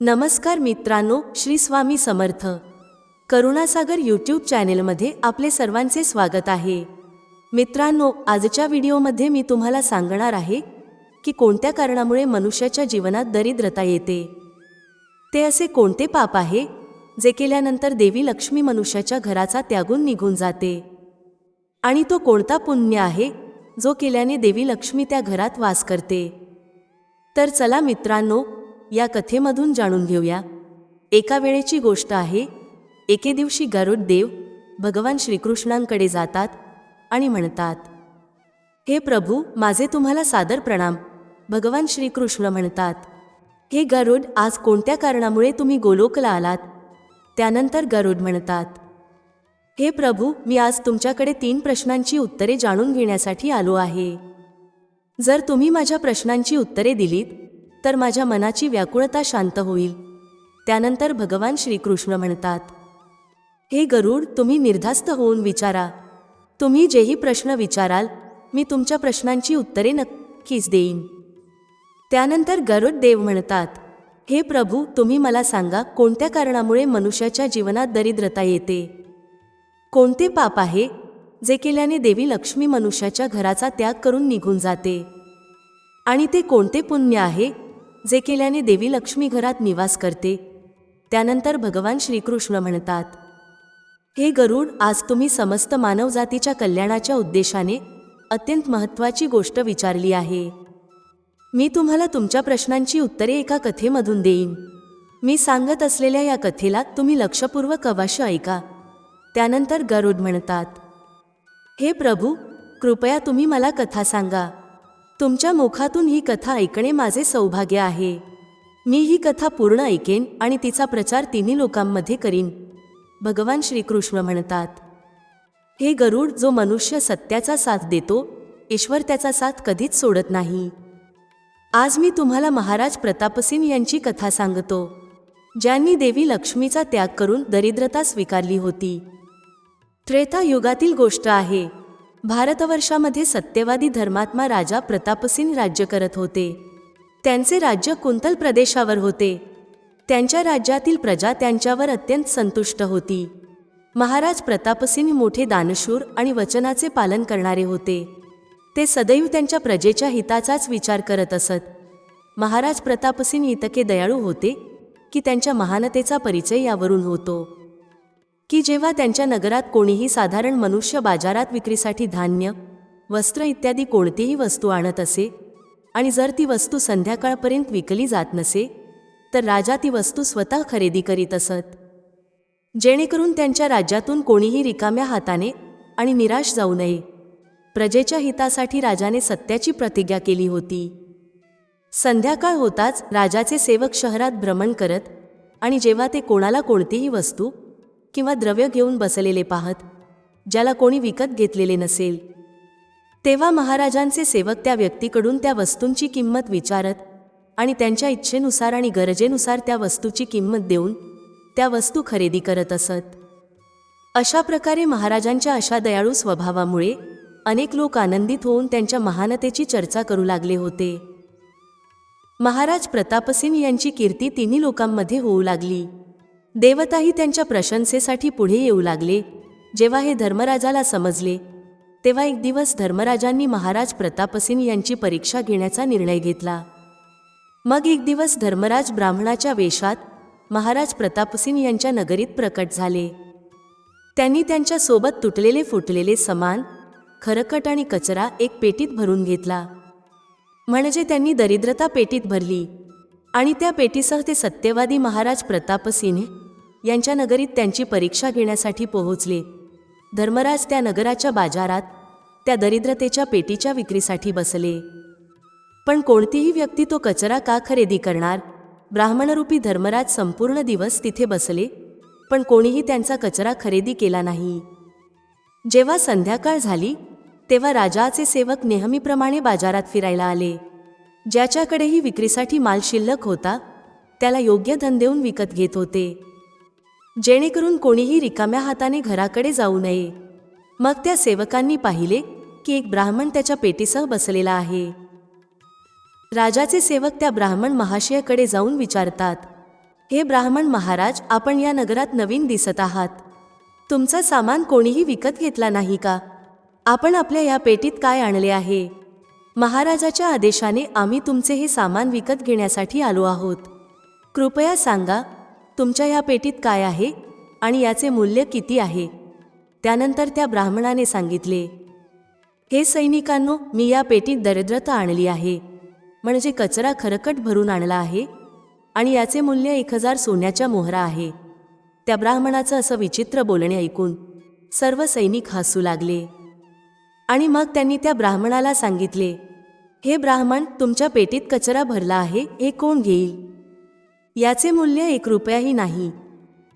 नमस्कार मित्रांनो श्री स्वामी समर्थ. करुणासागर यूट्यूब चॅनेलमध्ये आपले सर्वांचे स्वागत आहे. मित्रांनो आजच्या व्हिडिओमध्ये मी तुम्हाला सांगणार आहे की कोणत्या कारणामुळे मनुष्याच्या जीवनात दरिद्रता येते. ते असे कोणते पाप आहे जे केल्यानंतर देवी लक्ष्मी मनुष्याच्या घराचा त्यागून निघून जाते? आणि तो कोणता पुण्य आहे जो केल्याने देवी लक्ष्मी त्या घरात वास करते? तर चला मित्रांनो या कथेमधून जाणून घेऊया. एका वेळेची गोष्ट आहे एके दिवशी गरुड देव भगवान श्रीकृष्णांकडे जातात आणि म्हणतात हे प्रभू माझे तुम्हाला सादर प्रणाम. भगवान श्रीकृष्ण म्हणतात हे गरुड आज कोणत्या कारणामुळे तुम्ही गोलोकला आलात? त्यानंतर गरुड म्हणतात हे प्रभू मी आज तुमच्याकडे तीन प्रश्नांची उत्तरे जाणून घेण्यासाठी आलो आहे. जर तुम्ही माझ्या प्रश्नांची उत्तरे दिलीत तर माझ्या मनाची व्याकुळता शांत होईल. त्यानंतर भगवान श्रीकृष्ण म्हणतात हे गरुड तुम्ही निर्धास्त होऊन विचारा. तुम्ही जेही प्रश्न विचाराल मी तुमच्या प्रश्नांची उत्तरे नक्कीच देईन. त्यानंतर गरुड देव म्हणतात हे प्रभू तुम्ही मला सांगा कोणत्या कारणामुळे मनुष्याच्या जीवनात दरिद्रता येते? कोणते पाप आहे जे केल्याने देवी लक्ष्मी मनुष्याच्या घराचा त्याग करून निघून जाते? आणि ते कोणते पुण्य आहे जे केल्याने देवी लक्ष्मी घरात निवास करते त्यानंतर भगवान श्रीकृष्ण म्हणतात हे गरुड आज तुम्ही समस्त मानवजातीच्या कल्याणाच्या उद्देशाने अत्यंत महत्त्वाची गोष्ट विचारली आहे. मी तुम्हाला तुमच्या प्रश्नांची उत्तरे एका कथेमधून देईन. मी सांगत असलेल्या या कथेला तुम्ही लक्षपूर्वक अवाश्य ऐका. त्यानंतर गरुड म्हणतात हे प्रभू कृपया तुम्ही मला कथा सांगा. तुमच्या मुखातून ही कथा ऐकणे माझे सौभाग्य आहे. मी ही कथा पूर्ण ऐकेन आणि तिचा प्रचार तिन्ही लोकांमध्ये करीन. भगवान श्रीकृष्ण म्हणतात हे गरुड जो मनुष्य सत्याचा साथ देतो ईश्वर त्याचा साथ कधीच सोडत नाही. आज मी तुम्हाला महाराज प्रतापसिंह यांची कथा सांगतो ज्यांनी देवी लक्ष्मीचा त्याग करून दरिद्रता स्वीकारली होती. त्रेता युगातील गोष्ट आहे भारतवर्षामध्ये सत्यवादी धर्मात्मा राजा प्रतापसिंह राज्य करत होते. त्यांचे राज्य कुंतल प्रदेशावर होते. त्यांच्या राज्यातील प्रजा त्यांच्यावर अत्यंत संतुष्ट होती. महाराज प्रतापसिंह मोठे दानशूर आणि वचनाचे पालन करणारे होते. ते सदैव त्यांच्या प्रजेच्या हिताचाच विचार करत असत. महाराज प्रतापसिंह इतके दयाळू होते की त्यांच्या महानतेचा परिचय यावरून होतो. की जेव्हा त्यांच्या नगरात कोणीही साधारण मनुष्य बाजारात विक्रीसाठी धान्य वस्त्र इत्यादी कोणतीही वस्तू आणत असे आणि जर ती वस्तू संध्याकाळपर्यंत विकली जात नसे तर राजा ती वस्तू स्वतः खरेदी करीत असत. जेणेकरून त्यांच्या राज्यातून कोणीही रिकाम्या हाताने आणि निराश जाऊ नये. प्रजेच्या हितासाठी राजाने सत्याची प्रतिज्ञा केली होती. संध्याकाळ होताच राजाचे सेवक शहरात भ्रमण करत आणि जेव्हा ते कोणाला कोणतीही वस्तू किंवा द्रव्य घेऊन बसलेले पाहत ज्याला कोणी विकत घेतलेले नसेल. तेव्हा महाराजांचे सेवक त्या व्यक्तीकडून त्या वस्तूंची किंमत विचारत आणि त्यांच्या इच्छेनुसार आणि गरजेनुसार त्या वस्तूची किंमत देऊन त्या वस्तू खरेदी करत असत. अशा प्रकारे महाराजांच्या अशा दयाळू स्वभावामुळे अनेक लोक आनंदित होऊन त्यांच्या महानतेची चर्चा करू लागले होते. महाराज प्रतापसिंह यांची कीर्ती तिन्ही लोकांमध्ये होऊ लागली. देवताही त्यांच्या प्रशंसेसाठी पुढे येऊ लागले. जेव्हा हे धर्मराजाला समजले तेव्हा एक दिवस धर्मराजांनी महाराज प्रतापसिंह यांची परीक्षा घेण्याचा निर्णय घेतला. मग एक दिवस धर्मराज ब्राह्मणाच्या वेशात महाराज प्रतापसिंह यांच्या नगरीत प्रकट झाले. त्यांनी त्यांच्यासोबत तुटलेले फुटलेले समान खरकट आणि कचरा एक पेटीत भरून घेतला. म्हणजे त्यांनी दरिद्रता पेटीत भरली आणि त्या पेटीसह ते सत्यवादी महाराज प्रतापसिंह यांच्या नगरीत त्यांची परीक्षा घेण्यासाठी पोहोचले. धर्मराज त्या नगराच्या बाजारात त्या दरिद्रतेच्या पेटीच्या विक्रीसाठी बसले. पण कोणतीही व्यक्ती तो कचरा का खरेदी करणार? ब्राह्मणरूपी धर्मराज संपूर्ण दिवस तिथे बसले पण कोणीही त्यांचा कचरा खरेदी केला नाही. जेव्हा संध्याकाळ झाली तेव्हा राजाचे सेवक नेहमीप्रमाणे बाजारात फिरायला आले. ज्याच्याकडेही विक्रीसाठी माल शिल्लक होता त्याला योग्य धन देऊन विकत घेत होते. जेणेकरून कोणीही रिकाम्या हाताने घराकडे जाऊ नये. मग त्या सेवकांनी पाहिले की एक ब्राह्मण त्याच्या पेटीसह बसलेला आहे. राजाचे सेवक त्या ब्राह्मण महाशयाकडे जाऊन विचारतात हे ब्राह्मण महाराज आपण या नगरात नवीन दिसत आहात. तुमचं सामान कोणीही विकत घेतला नाही का? आपण आपल्या या पेटीत काय आणले आहे? महाराजाच्या आदेशाने आम्ही तुमचे हे सामान विकत घेण्यासाठी आलो आहोत. कृपया सांगा तुमच्या या पेटीत काय आहे आणि याचे मूल्य किती आहे? त्यानंतर त्या ब्राह्मणाने सांगितले हे सैनिकांनो मी या पेटीत दरिद्रता आणली आहे म्हणजे कचरा खरकट भरून आणला आहे आणि याचे मूल्य एक हजार सोन्याच्या मोहरा आहे. त्या ब्राह्मणाचं असं विचित्र बोलणे ऐकून सर्व सैनिक हसू लागले. आणि मग त्यांनी त्या ब्राह्मणाला सांगितले हे ब्राह्मण तुमच्या पेटीत कचरा भरला आहे हे कोण घेईल? याचे मूल्य एक रुपयाही नाही.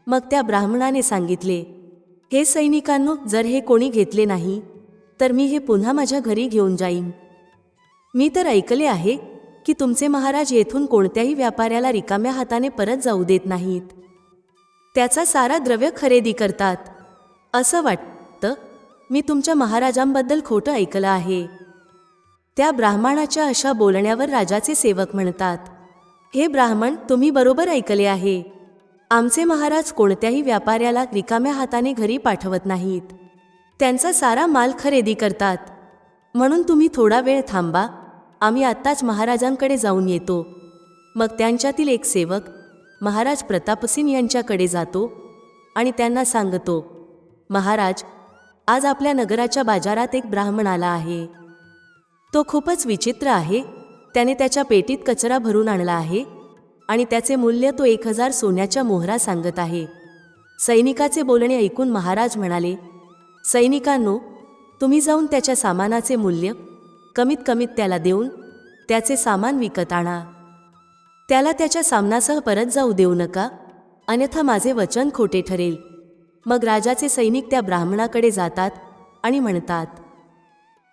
मग त्या ब्राह्मणाने सांगितले हे सैनिकांनो जर हे कोणी घेतले नाही तर मी हे पुन्हा माझ्या घरी घेऊन जाईन. मी तर ऐकले आहे की तुमचे महाराज येथून कोणत्याही व्यापाऱ्याला रिकाम्या हाताने परत जाऊ देत नाहीत. त्याचा सारा द्रव्य खरेदी करतात. असं वाटतं मी तुमच्या महाराजांबद्दल खोटं ऐकलं आहे. त्या ब्राह्मणाच्या अशा बोलण्यावर राजाचे सेवक म्हणतात हे ब्राह्मण तुम्ही बरोबर ऐकले आहे. आमचे महाराज कोणत्याही व्यापाऱ्याला रिकाम्या हाताने घरी पाठवत नाहीत. त्यांचा सारा माल खरेदी करतात. म्हणून तुम्ही थोडा वेळ थांबा. आम्ही आत्ताच महाराजांकडे जाऊन येतो. मग त्यांच्यातील एक सेवक महाराज प्रतापसिंग यांच्याकडे जातो आणि त्यांना सांगतो महाराज आज आपल्या नगराच्या बाजारात एक ब्राह्मण आला आहे. तो खूपच विचित्र आहे. त्याने त्याच्या पेटीत कचरा भरून आणला आहे आणि त्याचे मूल्य तो एक हजार सोन्याच्या मोहरा सांगत आहे. सैनिकाचे बोलणे ऐकून महाराज म्हणाले सैनिकांनो तुम्ही जाऊन त्याच्या सामानाचे मूल्य कमीत कमीत त्याला देऊन त्याचे सामान विकत आणा. त्याला त्याच्या सामनासह परत जाऊ देऊ नका अन्यथा माझे वचन खोटे ठरेल. मग राजाचे सैनिक त्या ब्राह्मणाकडे जातात आणि म्हणतात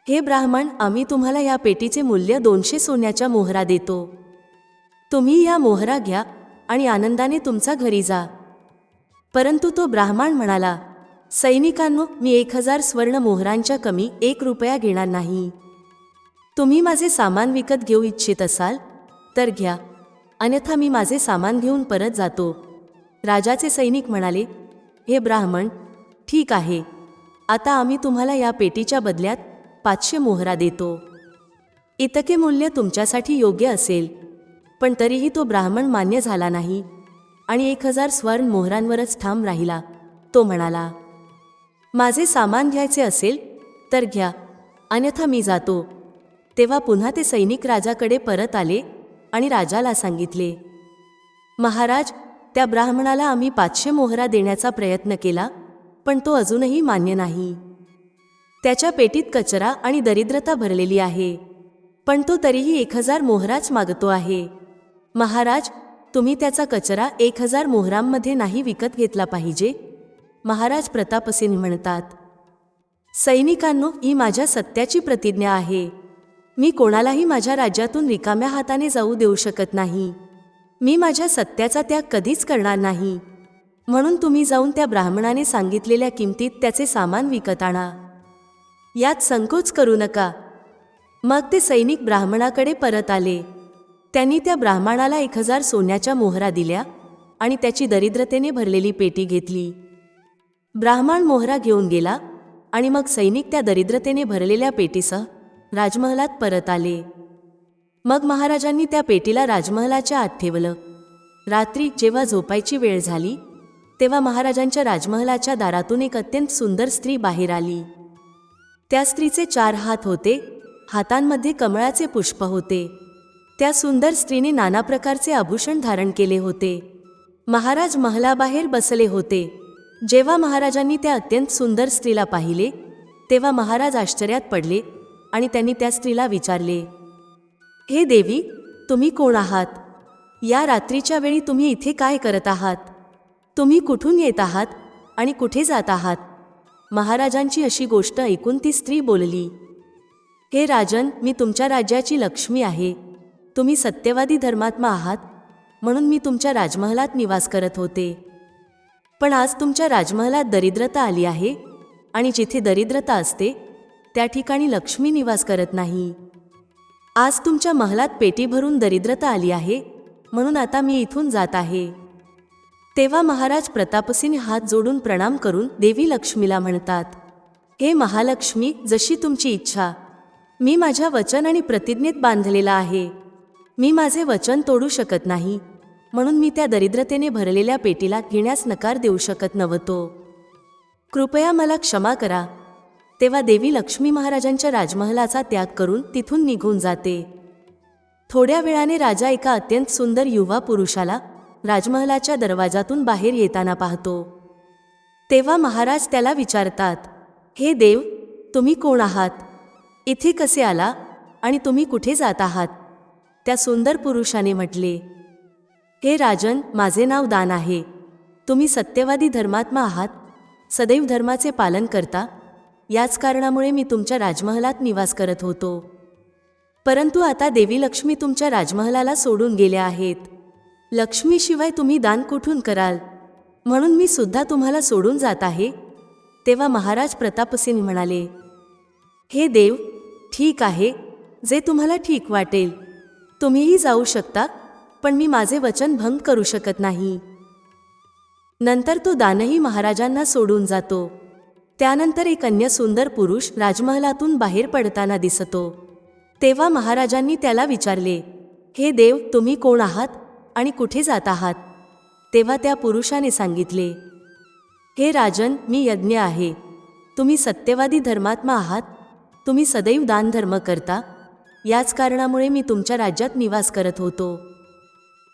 हे ब्राह्मण आम्ही तुम्हाला या पेटीचे मूल्य दोनशे सोन्याच्या मोहरा देतो. तुम्ही या मोहरा घ्या आणि आनंदाने तुमचा घरी जा. परंतु तो ब्राह्मण म्हणाला सैनिकांनो मी एक हजार स्वर्ण मोहरांच्या कमी एक रुपया घेणार नाही. तुम्ही माझे सामान विकत घेऊ इच्छित असाल तर घ्या. अन्यथा मी माझे सामान घेऊन परत जातो. राजाचे सैनिक म्हणाले हे ब्राह्मण ठीक आहे. आता आम्ही तुम्हाला या पेटीच्या बदल्यात पाचशे मोहरा देतो. इतके मूल्य तुमच्यासाठी योग्य असेल पण तरीही तो ब्राह्मण मान्य झाला नाही आणि एक हजार स्वर्ण मोहरांवरच ठाम राहिला तो म्हणाला माझे सामान घ्यायचे असेल तर घ्या. अन्यथा मी जातो. तेव्हा पुन्हा ते सैनिक राजाकडे परत आले आणि राजाला सांगितले महाराज त्या ब्राह्मणाला आम्ही पाचशे मोहरा देण्याचा प्रयत्न केला पण तो अजूनही मान्य नाही. त्याच्या पेटीत कचरा आणि दरिद्रता भरलेली आहे. पण तो तरीही एक हजार मोहराच मागतो आहे. महाराज तुम्ही त्याचा कचरा एक हजार मोहरांमध्ये नाही विकत घेतला पाहिजे? महाराज प्रतापसिंह म्हणतात सैनिकांनो ही माझ्या सत्याची प्रतिज्ञा आहे. मी कोणालाही माझ्या राज्यातून रिकाम्या हाताने जाऊ देऊ शकत नाही. मी माझ्या सत्याचा त्याग कधीच करणार नाही. म्हणून तुम्ही जाऊन त्या ब्राह्मणाने सांगितलेल्या किमतीत त्याचे सामान विकत आणा. यात संकोच करू नका. मग ते सैनिक ब्राह्मणाकडे परत आले. त्यांनी त्या ब्राह्मणाला एक हजार सोन्याच्या मोहरा दिल्या आणि त्याची दरिद्रतेने भरलेली पेटी घेतली. ब्राह्मण मोहरा घेऊन गेला आणि मग सैनिक त्या दरिद्रतेने भरलेल्या पेटीसह राजमहलात परत आले. मग महाराजांनी त्या पेटीला राजमहलाच्या आत ठेवलं. रात्री जेव्हा झोपायची वेळ झाली तेव्हा महाराजांच्या राजमहलाच्या दारातून एक अत्यंत सुंदर स्त्री बाहेर आली. त्या स्त्रीचे चार हात होते हातांमध्ये कमळाचे पुष्प होते. त्या सुंदर स्त्रीने नाना प्रकारचे आभूषण धारण केले होते. महाराज महलाबाहेर बसले होते. जेव्हा महाराजांनी त्या अत्यंत सुंदर स्त्रीला पाहिले तेव्हा महाराज आश्चर्यात पडले आणि त्यांनी त्या स्त्रीला विचारले हे देवी तुम्ही कोण आहात? या रात्रीच्या वेळी तुम्ही इथे काय करत आहात? तुम्ही कुठून येत आहात आणि कुठे जात आहात? महाराजांची अशी गोष्ट ऐकून ती स्त्री बोलली हे राजन मी तुमच्या राज्याची लक्ष्मी आहे. तुम्ही सत्यवादी धर्मात्मा आहात म्हणून मी तुमच्या राजमहलात निवास करत होते. पण आज तुमच्या राजमहलात दरिद्रता आली आहे आणि जिथे दरिद्रता असते त्या ठिकाणी लक्ष्मी निवास करत नाही. आज तुमच्या महलात पेटी भरून दरिद्रता आली आहे म्हणून आता मी इथून जात आहे. तेव्हा महाराज प्रतापसिंह हात जोडून प्रणाम करून देवी लक्ष्मीला म्हणतात हे महालक्ष्मी जशी तुमची इच्छा. मी माझ्या वचन आणि प्रतिज्ञेत बांधलेला आहे. मी माझे वचन तोडू शकत नाही. म्हणून मी त्या दरिद्रतेने भरलेल्या पेटीला घेण्यास नकार देऊ शकत नव्हतो. कृपया मला क्षमा करा. तेव्हा देवी लक्ष्मी महाराजांच्या राजमहलाचा त्याग करून तिथून निघून जाते. थोड्या वेळाने राजा एका अत्यंत सुंदर युवा पुरुषाला राजमहलाच्या दरवाजातून बाहेर येताना पाहतो. तेव्हा महाराज त्याला विचारतात हे देव तुम्ही कोण आहात? इथे कसे आला आणि तुम्ही कुठे जात आहात? त्या सुंदर पुरुषाने म्हटले हे राजन माझे नाव दान आहे. तुम्ही सत्यवादी धर्मात्मा आहात. सदैव धर्माचे पालन करता. याच कारणामुळे मी तुमच्या राजमहलात निवास करत होतो. परंतु आता देवी लक्ष्मी तुमच्या राजमहलाला सोडून गेल्या आहेत. लक्ष्मीशिवाय तुम्ही दान कुठून कराल? म्हणून मी सुद्धा तुम्हाला सोडून जात आहे. तेव्हा महाराज प्रतापसिंह म्हणाले हे देव ठीक आहे जे तुम्हाला ठीक वाटेल. तुम्हीही जाऊ शकता पण मी माझे वचन भंग करू शकत नाही. नंतर तो दानही महाराजांना सोडून जातो. त्यानंतर एक अन्य सुंदर पुरुष राजमहलातून बाहेर पडताना दिसतो. तेव्हा महाराजांनी त्याला विचारले हे देव तुम्ही कोण आहात? आणि कुठे जात आहात? तेव्हा त्या पुरुषाने सांगितले हे राजन मी यज्ञ आहे. तुम्ही सत्यवादी धर्मात्मा आहात. तुम्ही सदैव दानधर्म करता. याच कारणामुळे मी तुमच्या राज्यात निवास करत होतो.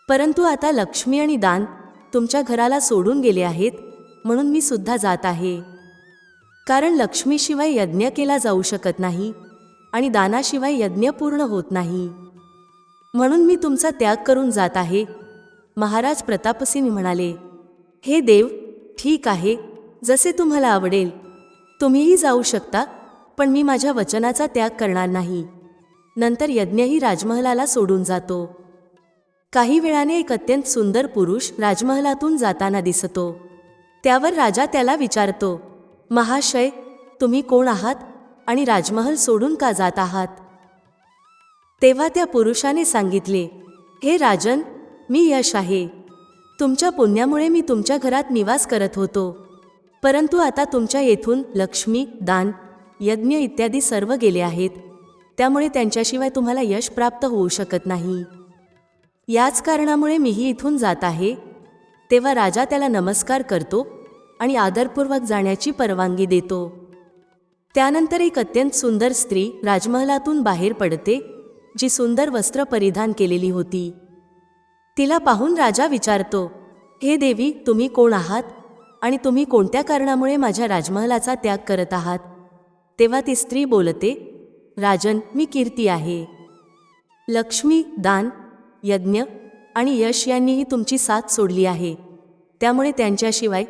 परंतु आता लक्ष्मी आणि दान तुमच्या घराला सोडून गेले आहेत म्हणून मी सुद्धा जात आहे. कारण लक्ष्मीशिवाय यज्ञ केला जाऊ शकत नाही आणि दानाशिवाय यज्ञ पूर्ण होत नाही. म्हणून मी तुमचा त्याग करून जात आहे. महाराज प्रतापसिंह म्हणाले हे देव ठीक आहे जसे तुम्हाला आवडेल. तुम्हीही जाऊ शकता पण मी माझ्या वचनाचा त्याग करणार नाही. नंतर यज्ञही राजमहलाला सोडून जातो. काही वेळाने एक अत्यंत सुंदर पुरुष राजमहलातून जाताना दिसतो. त्यावर राजा त्याला विचारतो महाशय तुम्ही कोण आहात? आणि राजमहल सोडून का जात आहात? तेव्हा त्या पुरुषाने सांगितले हे राजन मी यश आहे. तुमच्या पुण्यामुळे मी तुमच्या घरात निवास करत होतो. परंतु आता तुमच्या येथून लक्ष्मी दान यज्ञ इत्यादी सर्व गेले आहेत. त्यामुळे त्यांच्याशिवाय तुम्हाला यश प्राप्त होऊ शकत नाही. याच कारणामुळे मीही इथून जात आहे. तेव्हा राजा त्याला नमस्कार करतो आणि आदरपूर्वक जाण्याची परवानगी देतो. त्यानंतर एक अत्यंत सुंदर स्त्री राजमहलातून बाहेर पडते जी सुंदर वस्त्र परिधान केलेली होती. तिला पाहून राजा विचारतो हे देवी तुम्ही कोण आहात? आणि तुम्ही कोणत्या कारणामुळे माझ्या राजमहलाचा त्याग करत आहात? तेव्हा ती स्त्री बोलते राजन मी कीर्ती आहे. लक्ष्मी दान यज्ञ आणि यश यांनीही तुमची साथ सोडली आहे. त्यामुळे त्यांच्याशिवाय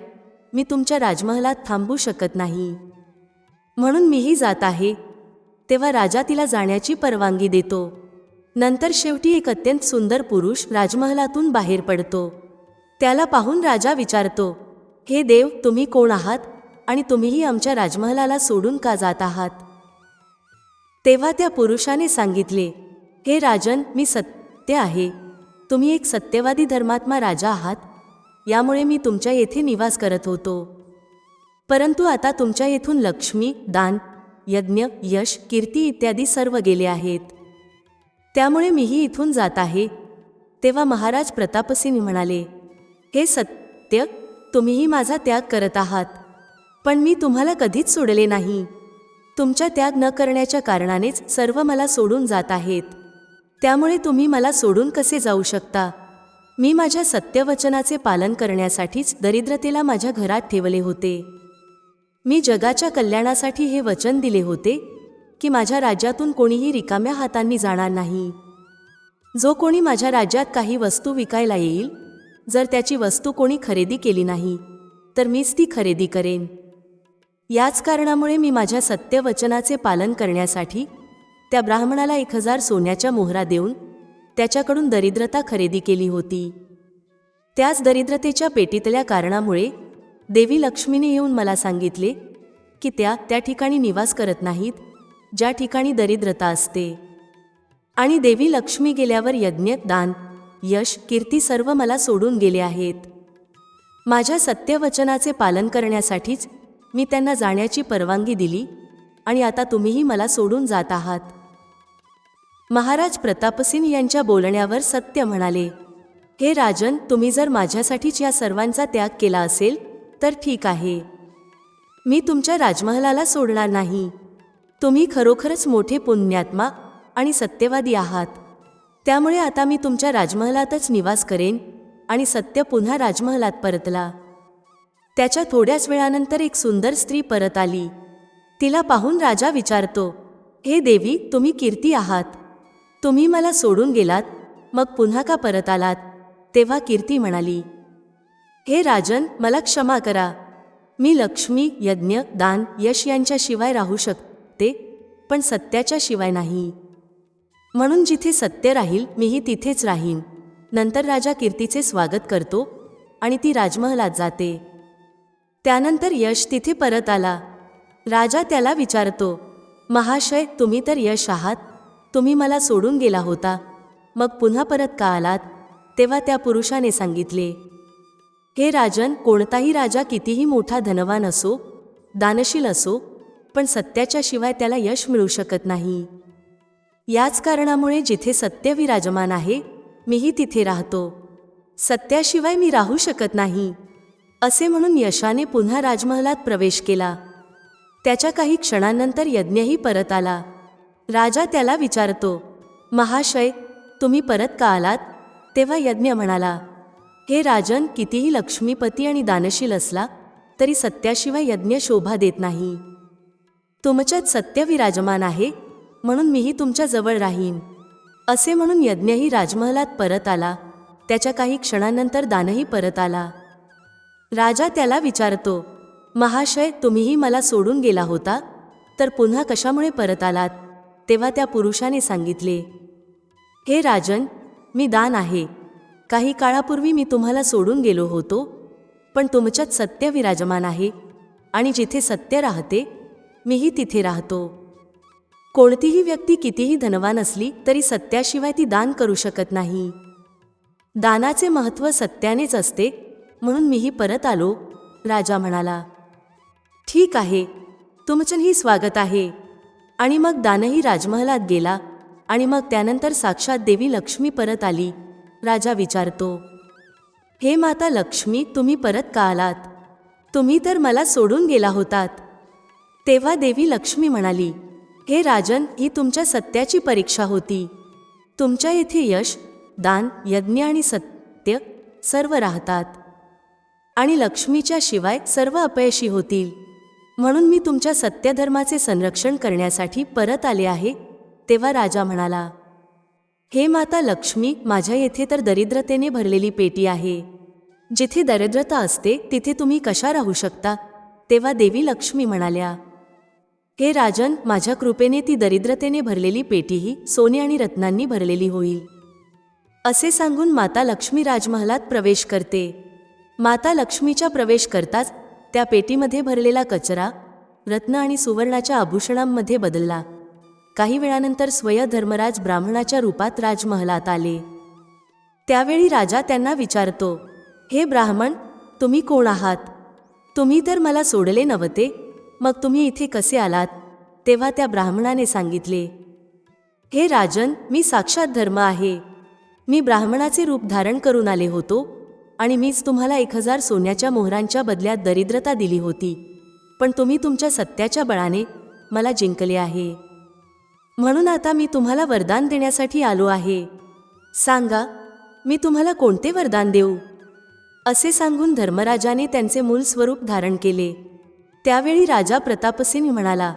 मी तुमच्या राजमहलात थांबू शकत नाही. म्हणून मीही जात आहे. तेव्हा राजा तिला जाण्याची परवानगी देतो. नंतर शेवटी एक अत्यंत सुंदर पुरुष राजमहलातून बाहेर पडतो. त्याला पाहून राजा विचारतो हे देव तुम्ही कोण आहात? आणि तुम्हीही आमच्या राजमहलाला सोडून का जात आहात? तेव्हा त्या पुरुषाने सांगितले हे राजन मी सत्य आहे. तुम्ही एक सत्यवादी धर्मात्मा राजा आहात. यामुळे मी तुमच्या येथे निवास करत होतो. परंतु आता तुमच्या येथून लक्ष्मी दान यज्ञ यश कीर्ती इत्यादी सर्व गेले आहेत. त्यामुळे मीही इथून जात आहे. तेव्हा महाराज प्रतापसिंह म्हणाले हे सत्य तुम्हीही माझा त्याग करत आहात. पण मी तुम्हाला कधीच सोडले नाही. तुमच्या त्याग न करण्याच्या कारणानेच सर्व मला सोडून जात आहेत. त्यामुळे तुम्ही मला सोडून कसे जाऊ शकता? मी माझ्या सत्यवचनाचे पालन करण्यासाठीच दरिद्रतेला माझ्या घरात ठेवले होते. मी जगाच्या कल्याणासाठी हे वचन दिले होते की माझ्या राज्यातून कोणीही रिकाम्या हातांनी जाणार नाही. जो कोणी माझ्या राज्यात काही वस्तू विकायला येईल जर त्याची वस्तू कोणी खरेदी केली नाही तर मीच ती खरेदी करेन. याच कारणामुळे मी माझ्या सत्यवचनाचे पालन करण्यासाठी त्या ब्राह्मणाला एक हजार सोन्याच्या मोहरा देऊन त्याच्याकडून दरिद्रता खरेदी केली होती. त्याच दरिद्रतेच्या पेटीतल्या कारणामुळे देवी लक्ष्मीने येऊन मला सांगितले की त्या त्या ठिकाणी निवास करत नाहीत ज्या ठिकाणी दरिद्रता असते. आणि देवी लक्ष्मी गेल्यावर यज्ञ दान यश कीर्ती सर्व मला सोडून गेले आहेत. माझ्या सत्यवचनाचे पालन करण्यासाठीच मी त्यांना जाण्याची परवानगी दिली आणि आता तुम्हीही मला सोडून जात आहात. महाराज प्रतापसिंह यांच्या बोलण्यावर सत्य म्हणाले हे राजन तुम्ही जर माझ्यासाठीच या सर्वांचा त्याग केला असेल तर ठीक आहे. मी तुमच्या राजमहलाला सोडणार नाही. तुम्ही खरोखरच मोठे पुण्यात्मा आणि सत्यवादी आहात. त्यामुळे आता मी तुमच्या राजमहलातच निवास करेन आणि सत्य पुन्हा राजमहलात परतला. त्याच्या थोड्याच वेळानंतर एक सुंदर स्त्री परत आली. तिला पाहून राजा विचारतो हे देवी तुम्ही कीर्ती आहात. तुम्ही मला सोडून गेलात मग पुन्हा का परत आलात? तेव्हा कीर्ती म्हणाली हे राजन मला क्षमा करा. मी लक्ष्मी यज्ञ दान यश यांच्याशिवाय राहू शकते पण सत्याच्या शिवाय नाही. म्हणून जिथे सत्य राहील मीही तिथेच राहीन. नंतर राजा कीर्तीचे स्वागत करतो आणि ती राजमहलात जाते. त्यानंतर यश तिथे परत आला. राजा त्याला विचारतो महाशय तुम्ही तर यश आहात. तुम्ही मला सोडून गेला होता. मग पुन्हा परत का आलात? तेव्हा त्या पुरुषाने सांगितले हे राजन कोणताही राजा कितीही मोठा धनवान असो दानशील असो पण सत्याच्या शिवाय त्याला यश मिळू शकत नाही. याच कारणामुळे जिथे सत्य विराजमान आहे मीही तिथे राहतो. सत्याशिवाय मी राहू शकत नाही असे म्हणून यशाने पुन्हा राजमहलात प्रवेश केला. त्याच्या काही क्षणांनंतर यज्ञही परत आला. राजा त्याला विचारतो महाशय तुम्ही परत का आलात? तेव्हा यज्ञ म्हणाला हे राजन कितीही लक्ष्मीपती आणि दानशील असला तरी सत्याशिवाय यज्ञ शोभा देत नाही. तुमच्यात सत्य विराजमान आहे म्हणून मीही तुमच्या जवळ राहीन. असे म्हणून यज्ञही राजमहलात परत आला त्याच्या काही क्षणानंतर दानही परत आला. राजा त्याला विचारतो महाशय तुम्हीही मला सोडून गेला होता? तर पुन्हा कशामुळे परत आलात? तेव्हा त्या पुरुषाने सांगितले हे राजन मी दान आहे. काही काळापूर्वी मी तुम्हाला सोडून गेलो होतो पण तुमच्यात सत्य विराजमान आहे आणि जिथे सत्य राहते मीही तिथे राहतो. कोणतीही व्यक्ती कितीही धनवान असली तरी सत्याशिवाय ती दान करू शकत नाही. दानाचे महत्त्व सत्यानेच असते म्हणून मीही परत आलो राजा म्हणाला. ठीक आहे तुमचंही स्वागत आहे. आणि मग दानही राजमहलात गेला आणि मग त्यानंतर साक्षात देवी लक्ष्मी परत आली. राजा विचारतो हे माता लक्ष्मी तुम्ही परत का आलात? तुम्ही तर मला सोडून गेला होतात. तेव्हा देवी लक्ष्मी म्हणाली हे राजन ही तुमच्या सत्याची परीक्षा होती. तुमच्या येथे यश दान यज्ञ आणि सत्य सर्व राहतात. आणि लक्ष्मीच्या शिवाय सर्व अपयशी होतील. म्हणून मी तुमच्या सत्यधर्माचे संरक्षण करण्यासाठी परत आले आहे. तेव्हा राजा म्हणाला हे माता लक्ष्मी माझ्या येथे तर दरिद्रतेने भरलेली पेटी आहे. जिथे दरिद्रता असते तिथे तुम्ही कशा राहू शकता? तेव्हा देवी लक्ष्मी म्हणाल्या हे राजन माझ्या कृपेने ती दरिद्रतेने भरलेली पेटीही सोने आणि रत्नांनी भरलेली होईल. असे सांगून माता लक्ष्मी राजमहलात प्रवेश करते. माता लक्ष्मीच्या प्रवेश करताच त्या पेटीमध्ये भरलेला कचरा रत्न आणि सुवर्णाच्या आभूषणांमध्ये बदलला. काही वेळानंतर स्वय धर्मराज ब्राह्मणाच्या रूपात राजमहलात आले. त्यावेळी राजा त्यांना विचारतो हे ब्राह्मण तुम्ही कोण आहात? तुम्ही तर मला सोडले नव्हते मग तुम्ही इथे कसे आलात? तेव्हा त्या ब्राह्मणाने सांगितले हे राजन मी साक्षात धर्म आहे. मी ब्राह्मणाचे रूप धारण करून आले होतो आणि मीच तुम्हाला एक हजार सोन्याच्या मोहरांच्या बदल्यात दरिद्रता दिली होती. पण तुम्ही तुमच्या सत्याच्या बळाने मला जिंकले आहे. म्हणून आता मी तुम्हाला वरदान देण्यासाठी आलो आहे. सांगा मी तुम्हाला कोणते वरदान देऊ? असे सांगून धर्मराजाने त्यांचे मूल स्वरूप धारण केले. त्यावेळी राजा प्रतापसिंह म्हणाला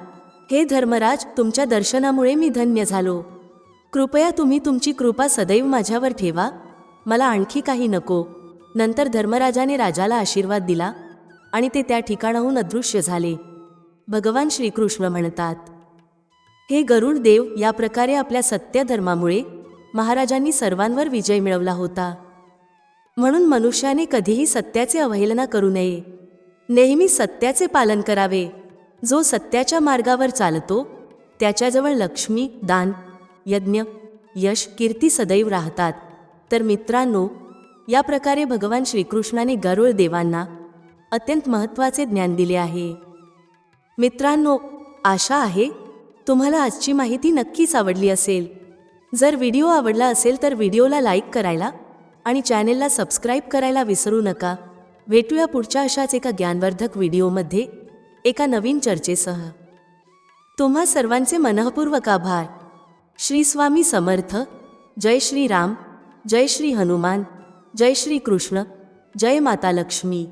हे धर्मराज तुमच्या दर्शनामुळे मी धन्य झालो. कृपया तुम्ही तुमची कृपा सदैव माझ्यावर ठेवा. मला आणखी काही नको. नंतर धर्मराजाने राजाला आशीर्वाद दिला आणि ते त्या ठिकाणाहून अदृश्य झाले. भगवान श्रीकृष्ण म्हणतात हे गरुड देव या प्रकारे आपल्या सत्यधर्मामुळे महाराजांनी सर्वांवर विजय मिळवला होता. म्हणून मनुष्याने कधीही सत्याचे अवहेलना करू नये. नेहमी सत्याचे पालन करावे. जो सत्याच्या मार्गावर चालतो त्याच्याजवळ लक्ष्मी दान यज्ञ यश कीर्ती सदैव राहतात. तर मित्रांनो या प्रकारे भगवान श्रीकृष्णाने गरुड देवांना अत्यंत महत्त्वाचे ज्ञान दिले आहे. मित्रांनो आशा आहे तुम्हाला आजची माहिती नक्कीच आवडली असेल. जर व्हिडिओ आवडला असेल तर व्हिडिओला लाईक करायला आणि चॅनेलला सबस्क्राईब करायला विसरू नका. भेटूया पुढच्या अशाच एका ज्ञानवर्धक व्हिडिओमध्ये एका नवीन चर्चेसह. तुम्हा सर्वांचे मनःपूर्वक आभार. श्री स्वामी समर्थ जय श्री राम जय श्री हनुमान जय श्री कृष्ण जय माता लक्ष्मी.